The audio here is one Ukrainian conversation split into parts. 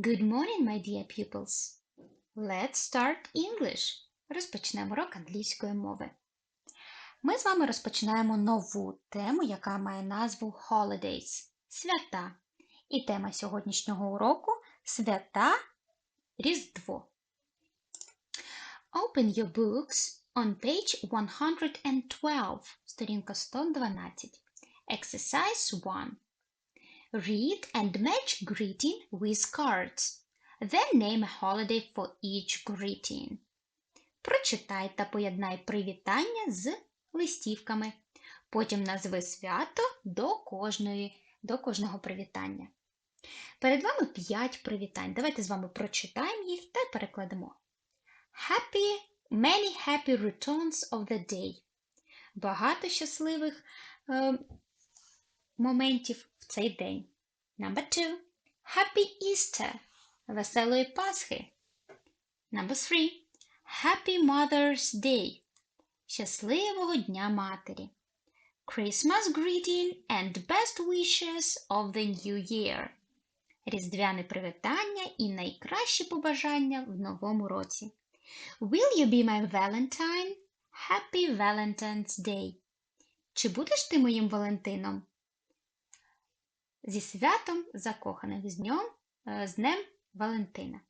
Good morning, my dear pupils. Let's start English. Розпочнемо урок англійської мови. Ми з вами розпочинаємо нову тему, яка має назву Holidays свята. І тема сьогоднішнього уроку свята Різдво. Open your books on page 112, сторінка 112. Exercise 1. Read and match greeting with cards. Then name a holiday for each greeting. Прочитай та поєднай привітання з листівками. Потім назви свято до, кожної, до кожного привітання. Перед вами 5 привітань. Давайте з вами прочитаємо їх та перекладемо. Happy, many happy returns of the day. Багато щасливих е, моментів цей день. Number two. Happy Easter. Веселої Пасхи. Number three. Happy Mother's Day. Щасливого Дня Матері. Christmas greeting and best wishes of the new year. Різдвяне привітання і найкращі побажання в новому році. Will you be my Valentine? Happy Valentine's Day. Чи будеш ти моїм Валентином? Зі святом закоханих з днем, з Днем Валентина.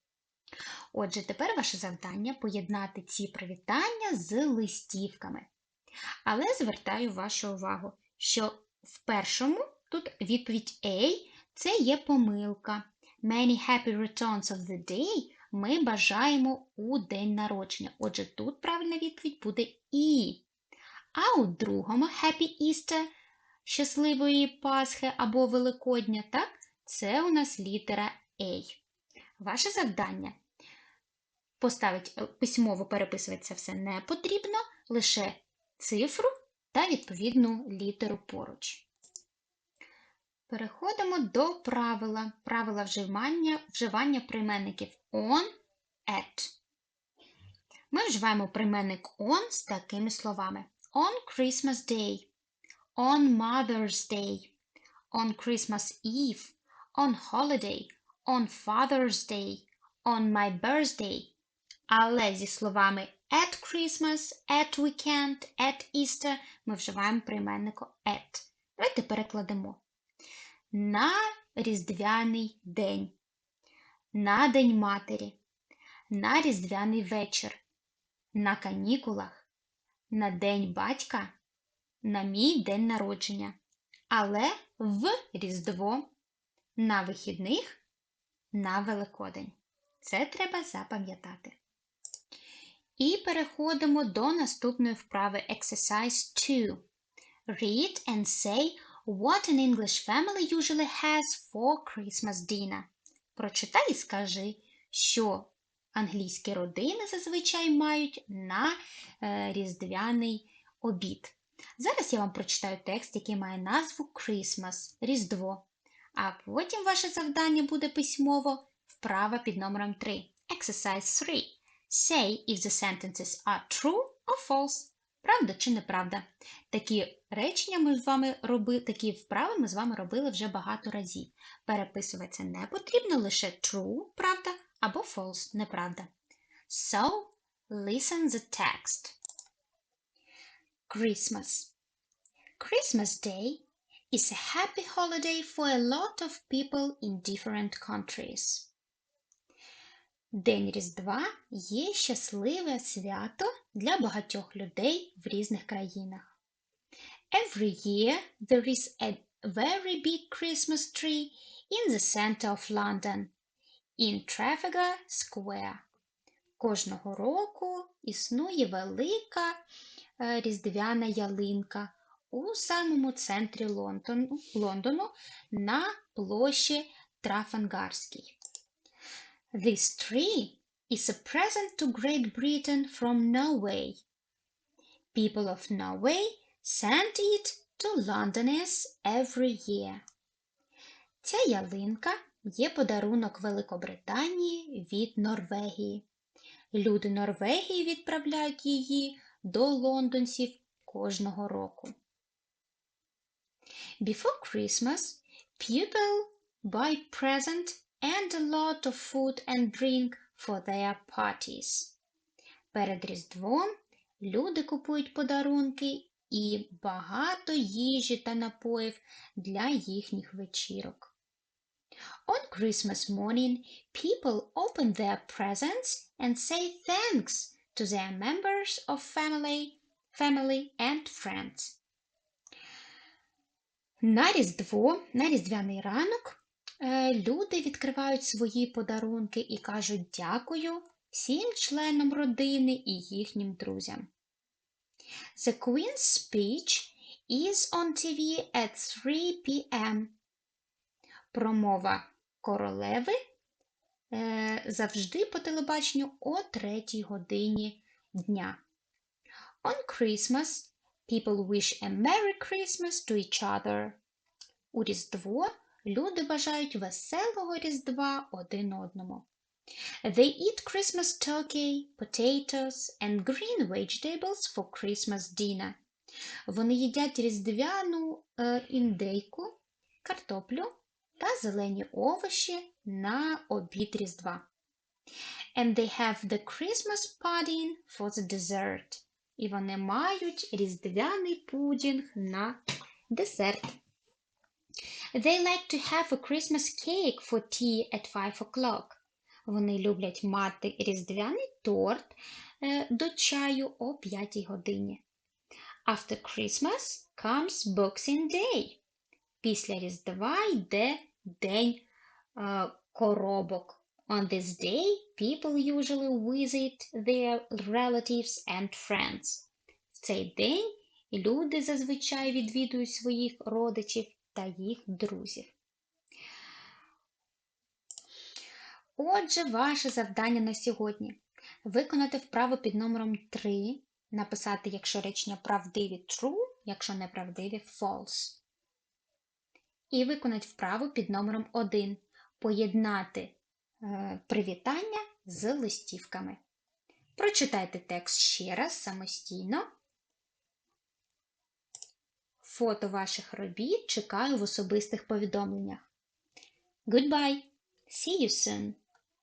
Отже, тепер ваше завдання поєднати ці привітання з листівками. Але звертаю вашу увагу, що в першому тут відповідь A це є помилка. Many happy returns of the day ми бажаємо у день народження. Отже, тут правильна відповідь буде І. А у другому Happy Easter щасливої Пасхи або Великодня, так? Це у нас літера A. Ваше завдання поставити письмово переписувати це все не потрібно, лише цифру та відповідну літеру поруч. Переходимо до правила правила вживання вживання прийменників on, at. Ми вживаємо прийменник on з такими словами: On Christmas Day, on Mother's Day, on Christmas Eve, on holiday, on Father's Day, on my birthday. Але зі словами at Christmas, at weekend, at Easter ми вживаємо прийменнику at. Давайте перекладемо. На Різдвяний день, на День Матері, на Різдвяний вечір, на канікулах, на День батька, на мій день народження, але в Різдво, на вихідних, на Великодень. Це треба запам'ятати. І переходимо до наступної вправи Exercise 2. Read and say what an English family usually has for Christmas dinner. Прочитай і скажи, що англійські родини зазвичай мають на е, різдвяний обід. Зараз я вам прочитаю текст, який має назву Christmas Різдво. А потім ваше завдання буде письмово вправа під номером 3. Exercise 3. Say if the sentences are true or false. Правда чи неправда? Такі речення ми з вами робили, такі вправи ми з вами робили вже багато разів. Переписувати не потрібно лише true, правда, або false, неправда. So, listen the text. Christmas. Christmas Day is a happy holiday for a lot of people in different countries. День Різдва є щасливе свято для багатьох людей в різних країнах. Every year there is a very big Christmas tree in the center of London, in Trafalgar Square. Кожного року існує велика різдвяна ялинка у самому центрі Лондону, Лондону на площі Трафангарській. This tree is a present to Great Britain from Norway. People of Norway send it to Londoners every year. Ця ялинка є подарунок Великобританії від Норвегії. Люди Норвегії відправляють її до лондонців кожного року. Before Christmas, people buy present and a lot of food and drink for their parties. Перед Різдвом люди купують подарунки і багато їжі та напоїв для їхніх вечірок. On Christmas morning, people open their presents and say thanks to their members of family, family and friends. На Різдво, на Різдвяний ранок, е, люди відкривають свої подарунки і кажуть дякую всім членам родини і їхнім друзям. The Queen's speech is on TV at 3 p.m. Промова королеви завжди по телебаченню о 3 годині дня. On Christmas, people wish a Merry Christmas to each other. У Різдво люди бажають веселого Різдва один одному. They eat Christmas turkey, potatoes and green vegetables for Christmas dinner. Вони їдять різдвяну е, індейку, картоплю та зелені овочі на обід Різдва. And they have the Christmas pudding for the dessert. І вони мають різдвяний пудінг на десерт. They like to have a Christmas cake for tea at 5 o'clock. Вони люблять мати різдвяний торт е, до чаю о 5 годині. After Christmas comes Boxing Day. Після Різдва йде День е, коробок. On this day, people usually visit their relatives and friends. В цей день люди зазвичай відвідують своїх родичів та їх друзів. Отже, ваше завдання на сьогодні виконати вправу під номером 3, написати, якщо речення правдиві true, якщо неправдиві false. І виконати вправу під номером 1. Поєднати е, привітання з листівками. Прочитайте текст ще раз самостійно. Фото ваших робіт чекаю в особистих повідомленнях. Goodbye! See you soon!